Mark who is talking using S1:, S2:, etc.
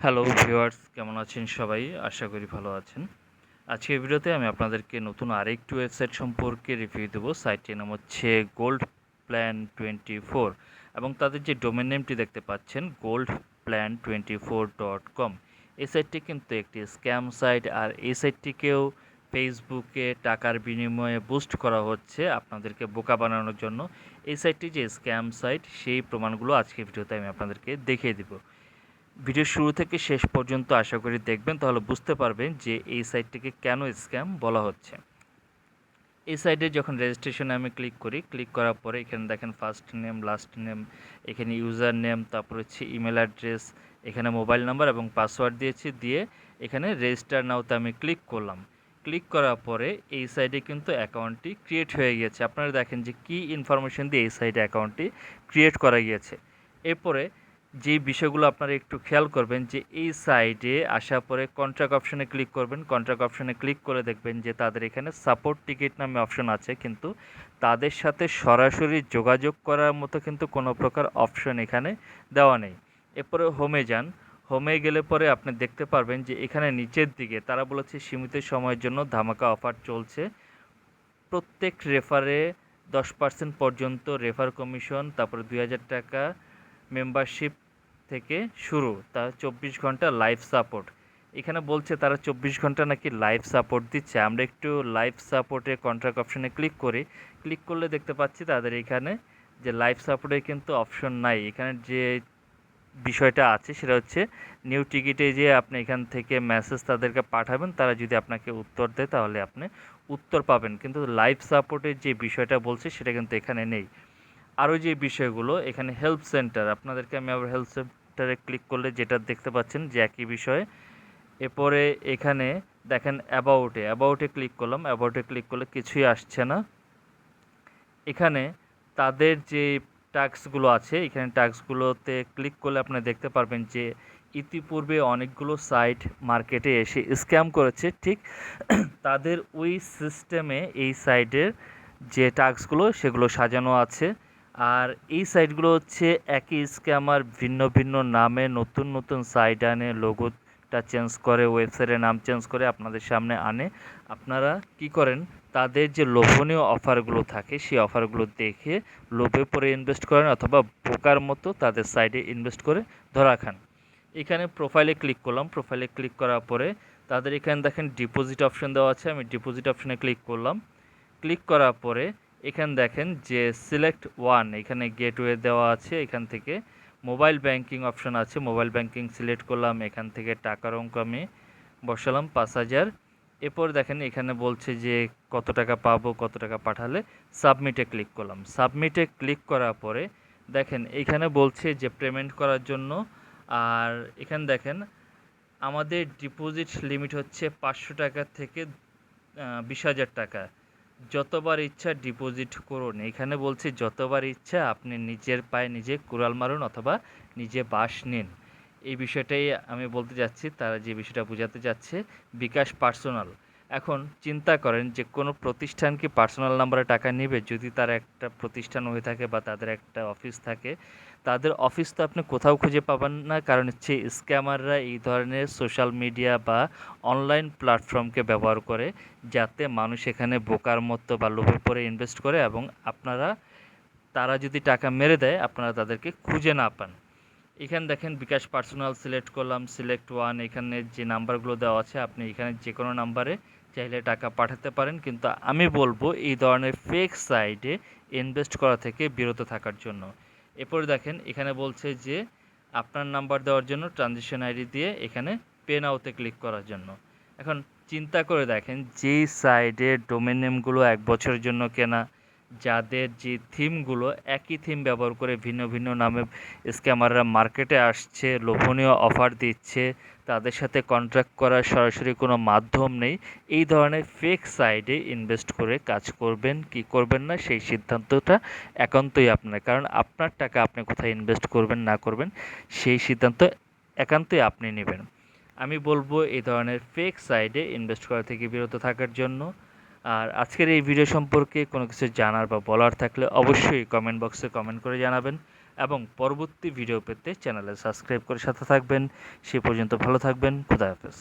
S1: Hello viewers কেমন আছেন সবাই? আশা করি ভালো আছেন। আজকের ভিডিওতে আমি আপনাদেরকে নতুন আরেকটি ওয়েবসাইট সম্পর্কে রিভিউ দেবো। সাইটটির নাম হচ্ছে গোল্ড প্ল্যান টোয়েন্টি ফোর এবং তাদের যে ডোমেন নেমটি দেখতে পাচ্ছেন gold plan twenty four dot com এই সাইটটি কিন্তু একটি স্ক্যাম সাইট আর এই সাইটটিকেও ফেসবুকে টাকার বিনিময়ে বুস্ট করা হচ্ছে আপনাদেরকে বোকা বানানোর জন্য। এই সাইটটি যে স্ক্যাম সাইট সেই প্রমাণগুলো আজকের ভিডিওতে আমি আপনাদেরকে দেখিয়ে দেবো। ভিডিও শুরু থেকে শেষ পর্যন্ত আশা করি দেখবেন, তাহলে বুঝতে পারবেন যে এই সাইটটিকে কেন স্ক্যাম বলা হচ্ছে। এই সাইটে যখন রেজিস্ট্রেশনে আমি ক্লিক করি ক্লিক করার পরে এখানে দেখেন ফার্স্ট নেম লাস্ট নেম এখানে ইউজার নেম তারপর হচ্ছে ইমেল অ্যাড্রেস এখানে মোবাইল নাম্বার এবং পাসওয়ার্ড দিয়েছি, দিয়ে এখানে রেজিস্টার নাওতে আমি ক্লিক করলাম। ক্লিক করার পরে এই সাইডে কিন্তু অ্যাকাউন্টটি ক্রিয়েট হয়ে গিয়েছে। আপনারা দেখেন যে কী ইনফরমেশন দিয়ে এই সাইডে অ্যাকাউন্টটি ক্রিয়েট করা গিয়েছে। এরপরে যে বিষয়গুলো আপনারা একটু খেয়াল করবেন যে এই সাইডে আসার পরে কন্ট্রাক্ট অপশনে ক্লিক করবেন। কন্ট্রাক্ট অপশনে ক্লিক করে দেখবেন যে তাদের এখানে সাপোর্ট টিকিট নামে অপশন আছে। কিন্তু তাদের সাথে সরাসরি যোগাযোগ করার মতো কিন্তু কোনো প্রকার অপশন এখানে দেওয়া নেই। এরপরে হোমে যান। হোমে গেলে পরে আপনি দেখতে পারবেন যে এখানে নিচের দিকে তারা বলেছে সীমিত সময়ের জন্য ধামাকা অফার চলছে। প্রত্যেক রেফারে দশ পার্সেন্ট পর্যন্ত রেফার কমিশন তারপরে দুই হাজার টাকা মেম্বারশিপ থেকে শুরু তা চব্বিশ ঘণ্টা লাইভ সাপোর্ট এখানে বলছে তারা চব্বিশ ঘণ্টা নাকি লাইভ সাপোর্ট দিচ্ছে। আমরা একটু লাইভ সাপোর্টে কন্ট্রাক্ট অপশনে ক্লিক করি। ক্লিক করলে দেখতে পাচ্ছি তাদের এখানে যে লাইভ সাপোর্টে কিন্তু অপশন নাই। এখানে যে বিষয়টা আছে সেটা হচ্ছে নিউ টিকিটে যে আপনি এখান থেকে মেসেজ তাদেরকে পাঠাবেন, তারা যদি আপনাকে উত্তর দেয় তাহলে আপনি উত্তর পাবেন। কিন্তু লাইভ সাপোর্টের যে বিষয়টা বলছে সেটা কিন্তু এখানে নেই। আরও যে বিষয়গুলো, এখানে হেল্প সেন্টার আপনাদেরকে আমি আবার হেল্প সেন্টারে ক্লিক করলে যেটা দেখতে পাচ্ছেন যে একই বিষয়ে। এরপরে এখানে দেখেন অ্যাবাউটে অ্যাবাউটে ক্লিক করলাম অ্যাবাউটে ক্লিক করলে কিছুই আসছে না। এখানে তাদের যে টাস্কগুলো আছে, এখানে টাস্কগুলোতে ক্লিক করলে আপনি দেখতে পারবেন যে ইতিপূর্বে অনেকগুলো সাইট মার্কেটে এসে স্ক্যাম করেছে, ঠিক? তাদের ওই সিস্টেমে এই সাইটের যে টাস্কগুলো সেগুলো সাজানো আছে। আর এই সাইটগুলো হচ্ছে একই স্ক্যামার ভিন্ন ভিন্ন নামে নতুন নতুন সাইট আনে, লোগোটা চেঞ্জ করে ওয়েবসাইটের নাম চেঞ্জ করে আপনাদের সামনে আনে। আপনারা কি করেন, তাদের যে লোভনীয় অফারগুলো থাকে, সেই অফারগুলো দেখে লোভে পরে ইনভেস্ট করেন অথবা বোকার মতো তাদের সাইডে ইনভেস্ট করে ধরা খান। এখানে প্রোফাইলে ক্লিক করলাম। প্রোফাইলে ক্লিক করার পরে তাদের এখানে দেখেন ডিপোজিট অপশন দেওয়া আছে, আমি ডিপোজিট অপশনে ক্লিক করলাম। ক্লিক করার পরে এখানে দেখেন যে সিলেক্ট ওয়ান এখানে গেটওয়ে দেওয়া আছে, এখান থেকে মোবাইল ব্যাংকিং অপশন আছে মোবাইল ব্যাংকিং সিলেক্ট করলাম, এখান থেকে টাকার অঙ্ক আমি বসালাম পাঁচ হাজার। এরপর দেখেন এখানে বলছে যে কত টাকা পাবো, কত টাকা পাঠালে সাবমিটে ক্লিক করলাম। সাবমিটে ক্লিক করার পরে দেখেন এখানে বলছে যে পেমেন্ট করার জন্য, আর এখানে দেখেন আমাদের ডিপোজিট লিমিট হচ্ছে পাঁচশো টাকা থেকে বিশ হাজার টাকা। যতবার ইচ্ছা ডিপোজিট করুন। এখানে বলছি যতবার ইচ্ছা আপনি নিজের পায়ে নিজে কুড়াল মারুন অথবা নিজে বাস নিন। এই বিষয়টাই আমি বলতে যাচ্ছি, তারা যে বিষয়টা বোঝাতে যাচ্ছে, বিকাশ পার্সোনাল। এখন চিন্তা করেন যে কোনো প্রতিষ্ঠান কি পার্সোনাল নাম্বারে টাকা নেবে? যদি তার একটা প্রতিষ্ঠান হয়ে থাকে বা তাদের একটা অফিস থাকে, তাদের অফিস তো আপনি কোথাও খুঁজে পাবেন না। কারণ হচ্ছে স্ক্যামাররা এই ধরনের সোশ্যাল মিডিয়া বা অনলাইন প্ল্যাটফর্মকে ব্যবহার করে যাতে মানুষ এখানে বোকার মতো বা লোভে পরে ইনভেস্ট করে এবং আপনারা, তারা যদি টাকা মেরে দেয়, আপনারা তাদেরকে খুঁজে না পান। এখানে দেখেন বিকাশ পার্সোনাল সিলেক্ট করলাম সিলেক্ট ওয়ান এখানে যে নাম্বারগুলো দেওয়া আছে, আপনি এখানে যে কোনো নাম্বারে চাইলে টাকা পাঠাতে পারেন, কিন্তু আমি বলব এই ধরনের ফেক সাইটে ইনভেস্ট করা থেকে বিরত থাকার জন্য। এরপর দেখেন, এখানে বলছে যে আপনার নাম্বার দেওয়ার জন্য ট্রানজেকশন আইডি দিয়ে এখানে পে নাওতে ক্লিক করার জন্য। এখন চিন্তা করে দেখেন, যেই সাইডে ডোমেন নেমগুলো এক বছরের জন্য কেনা যাদের যে থিমগুলো, একই থিম ব্যবহার করে ভিন্ন ভিন্ন নামে স্ক্যামাররা মার্কেটে আসছে, লোভনীয় অফার দিচ্ছে, তাদের সাথে কন্ট্রাক্ট করার সরাসরি কোনো মাধ্যম নেই, এই ধরনের ফেক সাইডে ইনভেস্ট করে কাজ করবেন, কি করবেন না সেই সিদ্ধান্তটা একান্তই আপনার, কারণ আপনার টাকা আপনি কোথায় ইনভেস্ট করবেন, না করবেন, সেই সিদ্ধান্ত একান্তই আপনি নেবেন। আমি বলব এই ধরনের ফেক সাইডে ইনভেস্ট করা থেকে বিরত থাকার জন্য আর আজকের এই ভিডিও সম্পর্কে কোনো কিছু জানার বা বলার থাকলে অবশ্যই কমেন্ট বক্সে কমেন্ট করে জানাবেন এবং পরবর্তী ভিডিও পেতে চ্যানেলে সাবস্ক্রাইব করে সাথে থাকবেন। সে পর্যন্ত ভালো থাকবেন। খুদা হাফেজ।